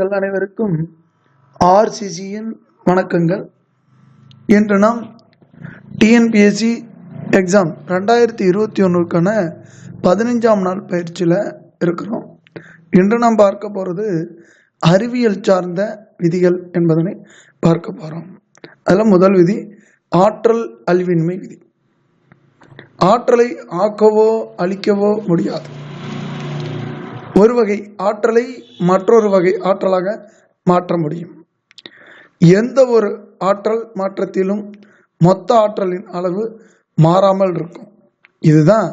உங்கள் அனைவருக்கும் ஆர்சிசியின் வணக்கங்கள். இன்று நாம் டிஎன்பிஎஸ்சி எக்ஸாம் ரெண்டாயிரத்தி இருபத்தி ஒன்றுக்கான பதினஞ்சாம் நாள் பயிற்சியில் இருக்கிறோம். இன்று நாம் பார்க்க போகிறது அறிவியல் சார்ந்த விதிகள் என்பதனை பார்க்க போகிறோம் அதில் முதல் விதி ஆற்றல் அழிவின்மை விதி. ஆற்றலை ஆக்கவோ அழிக்கவோ முடியாது. ஒரு வகை ஆற்றலை மற்றொரு வகை ஆற்றலாக மாற்ற முடியும். எந்த ஒரு ஆற்றல் மாற்றத்திலும் மொத்த ஆற்றலின் அளவு மாறாமல் இருக்கும். இதுதான்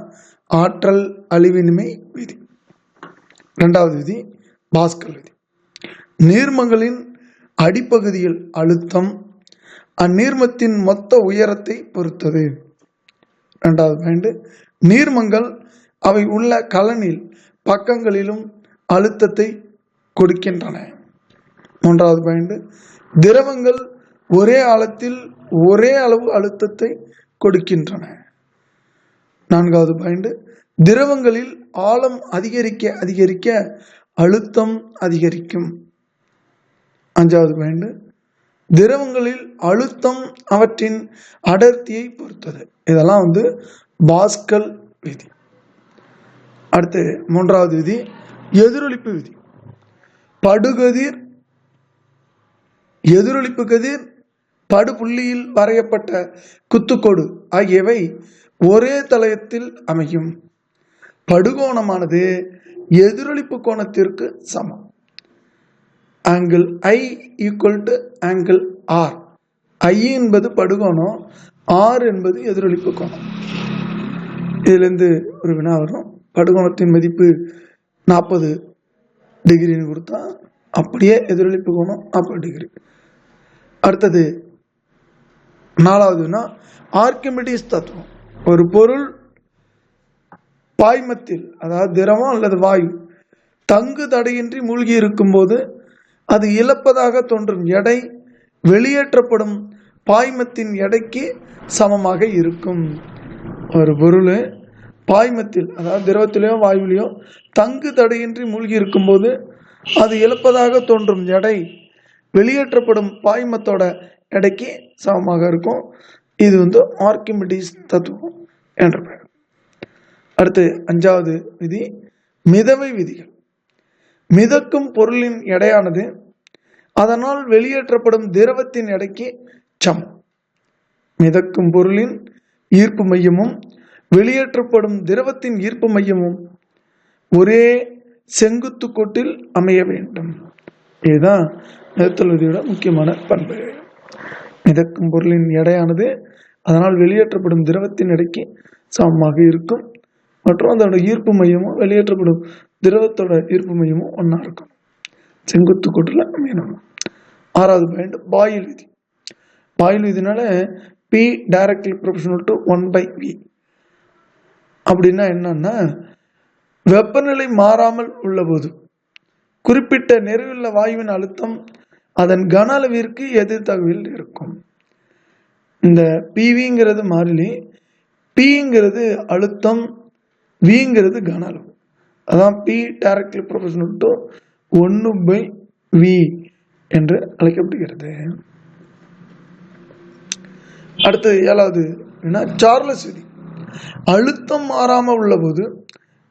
ஆற்றல் அழிவின்மை விதி. ரெண்டாவது விதி பாஸ்கர் விதி. நீர்மங்களின் அடிப்பகுதியில் அழுத்தம் அந்நீர்மத்தின் மொத்த உயரத்தை பொறுத்தது. ரெண்டாவது பாயிண்ட் நீர்மங்கள் அவை உள்ள கலனில் பக்கங்களிலும் அழுத்தத்தை கொடுக்கின்றன. மூன்றாவது பாயிண்ட் திரவங்கள் ஒரே ஆழத்தில் ஒரே அளவு அழுத்தத்தை கொடுக்கின்றன. நான்காவது பாயிண்ட் திரவங்களில் ஆழம் அதிகரிக்க அதிகரிக்க அழுத்தம் அதிகரிக்கும். அஞ்சாவது பாயிண்ட் திரவங்களில் அழுத்தம் அவற்றின் அடர்த்தியை பொறுத்தது. இதெல்லாம் வந்து பாஸ்கல் விதி. அடுத்து மூன்றாவது விதி எதிரொலிப்பு விதி. படுகதிர் எதிரொலிப்பு கதிர் படுபுள்ளியில் வரையப்பட்ட குத்துக்கோடு ஆகியவை ஒரே தளத்தில் அமையும். படுகோணமானது எதிரொலிப்பு கோணத்திற்கு சமம். Angle I equal to angle R I என்பது படுகோணம் ஆர் என்பது எதிரொலிப்பு கோணம். இதுலேருந்து ஒரு வினா வரும். படுகோணத்தின் மதிப்பு நாற்பது டிகிரின்னு கொடுத்தா அப்படியே எதிரொலிப்பு கோணம் நாற்பது டிகிரி அடுத்தது நாலாவதுன்னா ஆர்கிமிடிஸ் தத்துவம். ஒரு பொருள் பாய்மத்தில் அதாவது திரவம் அல்லது வாயு தங்கு தடையின்றி மூழ்கி இருக்கும்போது அது இழப்பதாக தோன்றும் எடை வெளியேற்றப்படும் பாய்மத்தின் எடைக்கு சமமாக இருக்கும். ஒரு பொருள் பாய்மத்தில் அதாவது திரவத்திலேயோ வாயுவிலையோ தங்கு தடையின்றி மூழ்கி இருக்கும்போது அது இழப்பதாக தோன்றும் எடை வெளியேற்றப்படும் பாய்மத்தோட எடைக்கு சமமாக இருக்கும். இது வந்து ஆர்கிமிடிஸ் தத்துவம் என்ற பெயர். அடுத்து அஞ்சாவது விதி மிதவை விதிகள். மிதக்கும் பொருளின் எடையானது அதனால் வெளியேற்றப்படும் திரவத்தின் எடைக்கு சமம். மிதக்கும் பொருளின் ஈர்ப்பு மையமும் வெளியேற்றப்படும் திரவத்தின் ஈர்ப்பு மையமும் ஒரே செங்குத்து கோட்டில் அமைய வேண்டும். இதுதான் மிதத்தல் முக்கியமான பண்பு. மிதக்கும் பொருளின் எடையானது அதனால் வெளியேற்றப்படும் திரவத்தின் எடைக்கு சமமாக இருக்கும். மற்றும் அதோட ஈர்ப்பு மையமும் வெளியேற்றப்படும் திரவத்தோட ஈர்ப்பு மையமும் ஒன்றா இருக்கும். செங்குத்து கோட்டில் அமையணும். ஆறாவது பாயிண்ட் பாயில் விதி Boyle விதினால P directly proportional to one by V அப்படின்னா என்னன்னா வெப்பநிலை மாறாமல் உள்ளபோது குறிப்பிட்ட நிறைவுள்ள வாயுவின் அழுத்தம் அதன் கன அளவிற்கு எதிர்த்தகவில் இருக்கும். இந்த பிவிங்கிறது மாறிலி பிங்கிறது அழுத்தம் விங்கிறது கன அளவு. அதான் பி டைரக்ட்லி ப்ரொஃபஷனல் டு ஒன்று பை வி என்று அழைக்கப்படுகிறது. அடுத்து ஏழாவது என்ன சார்லஸ் விதி அழுத்தம் மாறாமல் உள்ளபோது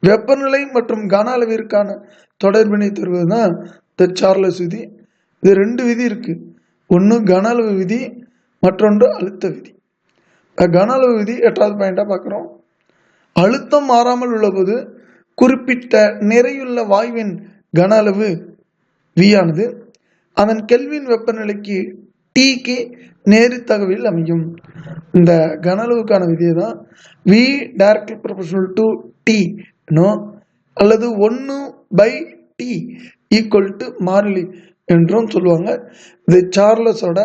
வெப்பநிலை மற்றும் கன அளவிற்கான தொடர்பினை தருவது தான் த சார்லஸ் விதி. இது ரெண்டு விதி இருக்குது ஒன்று கன அளவு விதி மற்றொன்று அழுத்த விதி. கன அளவு விதி எட்டாவது பாயிண்டாக பார்க்குறோம் அழுத்தம் மாறாமல் உள்ளபோது குறிப்பிட்ட நிறையுள்ள வாயுவின் கன அளவு வியானது அதன் கெல்வின் வெப்பநிலைக்கு டீக்கு நேரித்தகவில் அமையும். இந்த கன அளவுக்கான விதியை தான் V directly proportional to T அல்லது ஒன்று பை டி ஈக்குவல் டு மாறிலி என்றும் சொல்லுவாங்க. இது சார்லஸோட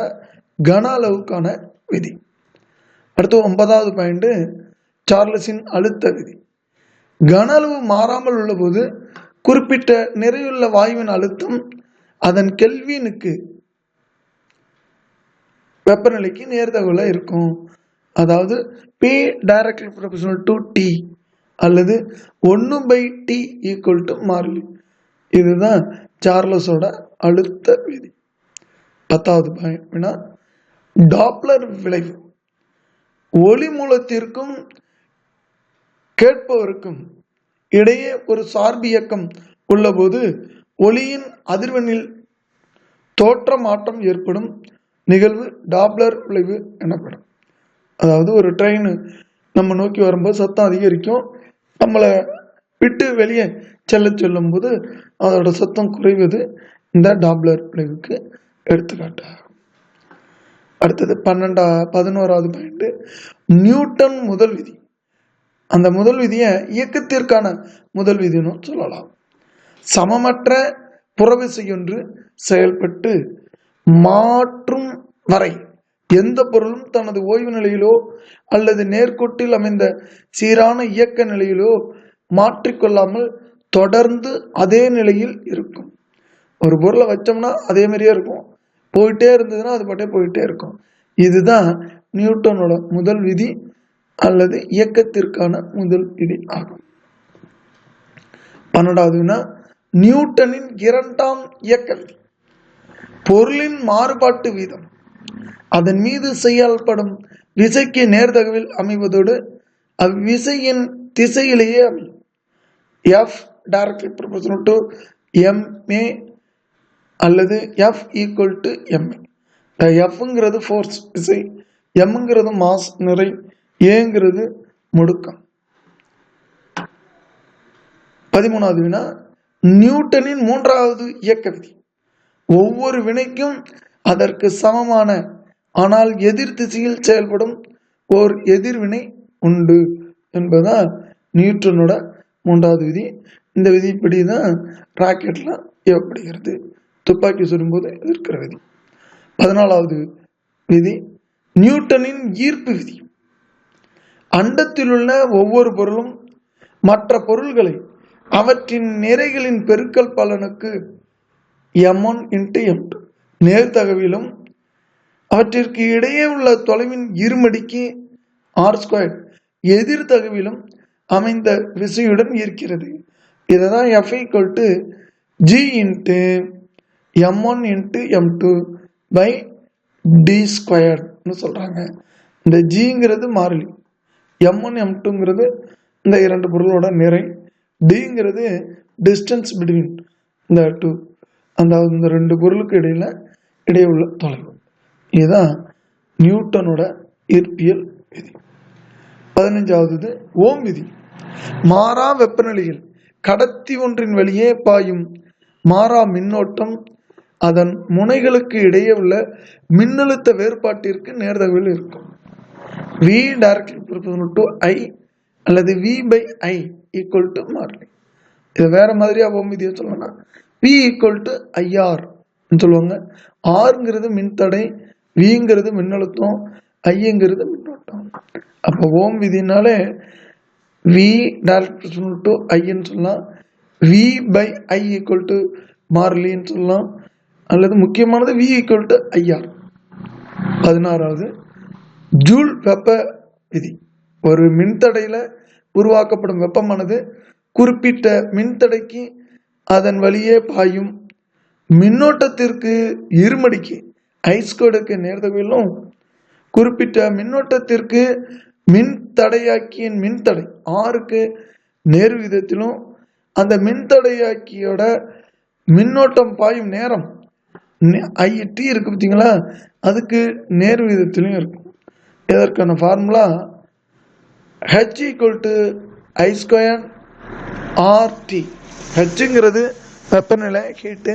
கன அளவுக்கான விதி. அடுத்து ஒன்பதாவது பாயிண்ட்டு சார்லஸின் அழுத்த விதி. கன அளவு மாறாமல் உள்ளபோது குறிப்பிட்ட நிறையுள்ள வாயுவின் அழுத்தம் அதன் கெல்வினுக்கு வெப்பநிலைக்கு நேர்தகவலாக இருக்கும். அதாவது P directly proportional to T அல்லது ஒன்று பை டி ஈக்குவல் டு மாறிலி. இதுதான் சார்லஸோட அழுத்த விதி. பத்தாவது பாயிண்ட்னா டாப்ளர் விளைவு. ஒளி மூலத்திற்கும் கேட்பவருக்கும் இடையே ஒரு சார்பியக்கம் உள்ளபோது ஒளியின் அதிர்வெண்ணில் தோற்ற மாற்றம் ஏற்படும். நிகழ்வு டாப்ளர் விளைவு எனப்படும். அதாவது ஒரு ட்ரெயின் நம்ம நோக்கி வரும்போது சத்தம் அதிகரிக்கும். நம்மளை விட்டு வெளியே செல்ல சொல்லும்போது அதோட சத்தம் குறைவது இந்த டாப்ளர் விளைவுக்கு எடுத்துக்காட்டாகும் அடுத்தது பன்னெண்டா பதினோராவது பாயிண்ட் நியூட்டன் முதல் விதி. அந்த முதல் விதியை இயக்கத்திற்கான முதல் விதின்னு சொல்லலாம். சமமற்ற புறவிசையொன்று செயல்பட்டு மாற்றும் வரை எந்த பொருளும் தனது ஓய்வு நிலையிலோ அல்லது நேர்கோட்டில் அமைந்த சீரான இயக்க நிலையிலோ மாற்றிக்கொள்ளாமல் தொடர்ந்து அதே நிலையில் இருக்கும். ஒரு பொருளை வச்சோம்னா அதே மாதிரியே இருக்கும். போயிட்டே இருந்ததுன்னா அது பாட்டே போயிட்டே இருக்கும். இதுதான் நியூட்டனோட முதல் விதி அல்லது இயக்கத்திற்கான முதல் விதி ஆகும். பன்னெண்டாவதுன்னா நியூட்டனின் இரண்டாம் இயக்கம் பொருளின் மாறுபாட்டு வீதம். அதன் மீது செயல்படும் விசைக்கு நேர்தகவில் அமைவதோடு அவ்விசையின் திசையிலேயே அமையும். F directly proportional to M A அல்லது F equal to M A த எஃப்ங்கிறது ஃபோர்ஸ் விசை எம்ங்கிறது மாஸ் நிறை ஏங்கிறது முடுக்கம். பதிமூணாவது வினா நியூட்டனின் மூன்றாவது இயக்க விதி. ஒவ்வொரு வினைக்கும் அதற்கு சமமான ஆனால் எதிர் திசையில் செயல்படும் ஓர் எதிர்வினை உண்டு என்பதுதான் நியூட்டனோட மூன்றாவது விதி. இந்த விதிப்படி தான் ராக்கெட்லாம் ஏவப்படுகிறது துப்பாக்கி சுடும்போது எதிர்க்கிற விதி. பதினாலாவது விதி நியூட்டனின் ஈர்ப்பு விதி. அண்டத்தில் உள்ள ஒவ்வொரு பொருளும் மற்ற பொருள்களை அவற்றின் நிறைகளின் பெருக்கல் பலனுக்கு M one into M two நேர்தகவிலும் அவற்றிற்கு இடையே உள்ள தொலைவின் இருமடிக்கு ஆர் ஸ்கொயர் எதிர் தகவிலும் அமைந்த விசையுடன் இருக்கிறது. இதை தான் F equal to G into M one into M two by D ஸ்கொயர்னு சொல்கிறாங்க இந்த ஜிங்கிறது மாறிலி. எம் ஒன் எம் டூங்கிறது இந்த இரண்டு பொருளோட நிறை. டிங்கிறது டிஸ்டன்ஸ் பிட்வீன் இந்த டூ அதாவது இந்த ரெண்டு பொருளுக்கு இடையில இடையே உள்ள தொலைவு. இதுதான் நியூட்டனோட இயற்பியல் விதி. பதினஞ்சாவது ஓம் விதி. மாறா வெப்பநிலையில் கடத்தி ஒன்றின் வழியே பாயும் மாறா மின்னோட்டம் அதன் முனைகளுக்கு இடையே உள்ள மின்னழுத்த வேறுபாட்டிற்கு நேர்தகவில் இருக்கும். வி டைரக்ட்லி டு ஐ அல்லது V by I equal to மாறிலி. இது வேற மாதிரியா ஓம் விதியை சொல்லணும்னா வி ஈக்குவல் டு ஐஆர் சொல்லுவாங்க. ஆறுங்கிறது மின்தடை விங்கிறது மின்னழுத்தம் ஐங்கிறது மின்னோட்டம். அப்போ ஓம் விதினாலே வி டைரக்ட் டு ஐன்னு சொல்லலாம். V by I equal to மாறிலின்னு சொல்லலாம். அல்லது முக்கியமானது V equal to I R பதினாறாவது ஜூல் வெப்ப விதி. ஒரு மின்தடையில் உருவாக்கப்படும் வெப்பமானது குறிப்பிட்ட மின்தடைக்கு அதன் வழியே பாயும் மின்னோட்டத்திற்கு இருமடிக்கு ஐஸ்கோடுக்கு நேர்தகவிலும் குறிப்பிட்ட மின்னோட்டத்திற்கு மின் தடையாக்கியின் மின்தடை ஆறுக்கு நேர் விதத்திலும் அந்த மின்தடையாக்கியோட மின்னோட்டம் பாயும் நேரம் ஐ இருக்கு பார்த்தீங்களா அதுக்கு நேர் விதத்திலும் இருக்கும். இதற்கான formula H equal to I square R T ஹெச்ங்கிறது வெப்பநிலை ஹீட்டு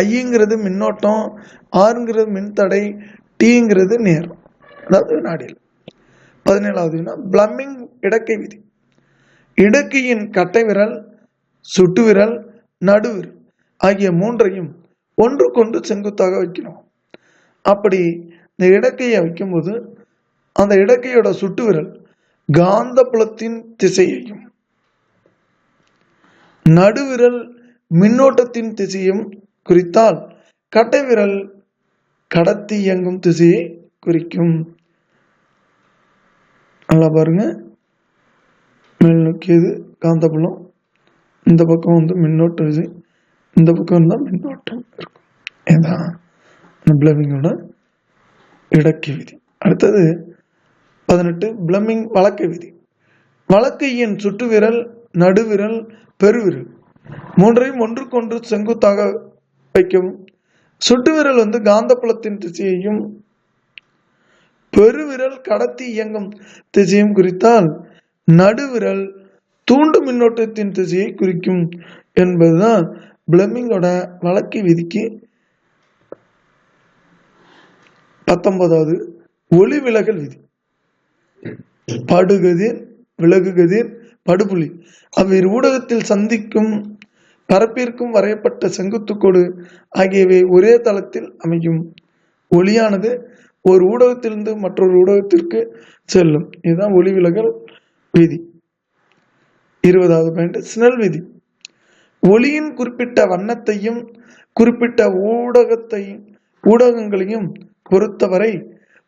ஐங்கிறது மின்னோட்டம் ஆறுங்கிறது மின்தடை டீங்கிறது நேரம் அதாவது நாடியில் பதினேழாவது வினா பிளம்மிங் இடக்கை விதி. இடக்கையின் கட்டை விரல் சுட்டு விரல் நடுவிரல் ஆகிய மூன்றையும் ஒன்றுக்கொன்று செங்குத்தாக வைக்கணும். அப்படி இந்த இடக்கையை வைக்கும்போது அந்த இடக்கையோட சுட்டு விரல் காந்த புலத்தின் திசையையும் நடுவிரல் மின்னோட்டத்தின் திசையும் குறித்தால் கட்டைவிரல் கடத்தி இயங்கும் திசையை குறிக்கும். நல்லா பாருங்க. மேல் நோக்கியது காந்தபுலம் இந்த பக்கம் வந்து மின்னோட்ட விசை இந்த பக்கம் இருந்தால் மின்னோட்டம் இருக்கும். இதுதான் பிளமிங்கோட இடக்கு விதி. அடுத்தது பதினெட்டு பிளமிங் வழக்கு விதி. வழக்கையின் சுற்றுவிரல் நடுவிரல் பெருவிரல். மூன்றையும் ஒன்றுக்கொன்று செங்குத்தாக வைக்கும். சுட்டு விரல் வந்து காந்தப்புலத்தின் திசையையும் பெருவிரல் கடத்தி இயங்கும் திசையும் குறித்தால் நடுவிரல் தூண்டு மின்னோட்டத்தின் திசையை குறிக்கும் என்பதுதான் பிளமிங்கோட வழக்கு விதிக்கு. பத்தொன்பதாவது ஒளி விலகல் விதி. படுகதிர் விலகுகதிர் படுபுலி. அவ்விரு ஊடகத்தில் சந்திக்கும் பரப்பிற்கும் வரையப்பட்ட செங்குத்துக்கோடு ஆகியவை ஒரே தளத்தில் அமையும். ஒளியானது ஒரு ஊடகத்திலிருந்து மற்றொரு ஊடகத்திற்கு செல்லும். இதுதான் ஒளி விலகல் விதி. இருபதாவது பாயிண்ட் சினல் விதி. ஒளியின் குறிப்பிட்ட வண்ணத்தையும் குறிப்பிட்ட ஊடகத்தையும் ஊடகங்களையும் பொறுத்தவரை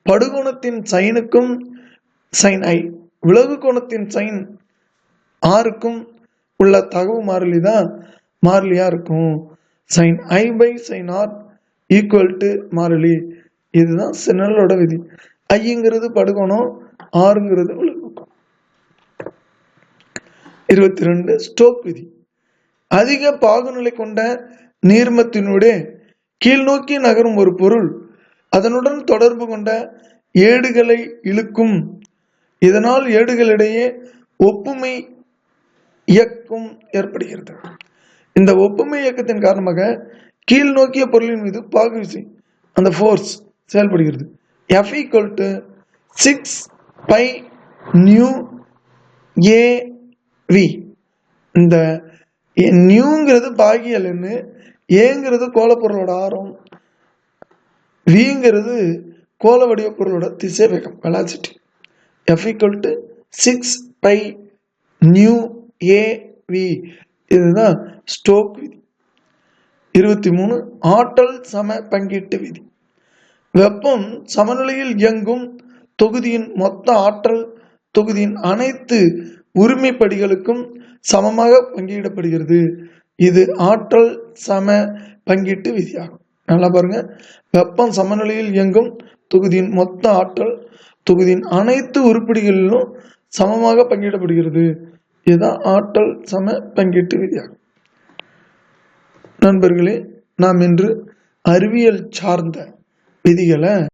படுகோணத்தின் சைனுக்கும் சைன் ஐ விலகு கோணத்தின் சைன் ஆருக்கும் உள்ள தகவு மாறிலி தான் மாறிலியா இருக்கும். Sine I by sine R equal to மாறிலி. இதுதான் சினலோட விதி. ஐங்கிறது படுகோணம் ஆறுங்கிறது இருபத்தி ரெண்டு ஸ்டோக் விதி. அதிக பாகுநிலை கொண்ட நீர்மத்தினூடே கீழ்நோக்கி நகரும் ஒரு பொருள் அதனுடன் தொடர்பு கொண்ட ஏடுகளை இழுக்கும். இதனால் ஏடுகளிடையே ஒப்புமை இயக்கம் ஏற்படுகிறது. இந்த ஒப்புமை இயக்கத்தின் காரணமாக கீழ் நோக்கிய பொருளின் மீது பாகு விசை அந்த ஃபோர்ஸ் செயல்படுகிறது. F equal to six pi nu A V இந்த நியூங்கிறது பாகியல்னு ஏங்கிறது கோலப்பொருளோட ஆரம் விங்கிறது கோல வடிவ பொருளோட திசை வேகம் velocity F equal to six pi nu A V இதுதான் ஸ்டோக் விதி இருபத்தி மூணு ஆற்றல் சம பங்கீட்டு விதி. வெப்பம் சமநிலையில் இயங்கும் தொகுதியின் மொத்த ஆற்றல் தொகுதியின் அனைத்து உரிமைப்படிகளுக்கும் சமமாக பங்கிடப்படுகிறது. இது ஆற்றல் சம பங்கீட்டு விதியாகும். நல்லா பாருங்க. வெப்பம் சமநிலையில் இயங்கும் தொகுதியின் மொத்த ஆற்றல் தொகுதியின் அனைத்து உருப்படிகளிலும் சமமாக பங்கிடப்படுகிறது. இதுதான் ஆற்றல் சம பங்கீட்டு விதியாகும். நண்பர்களே நாம் இன்று அறிவியல் சார்ந்த விதிகளை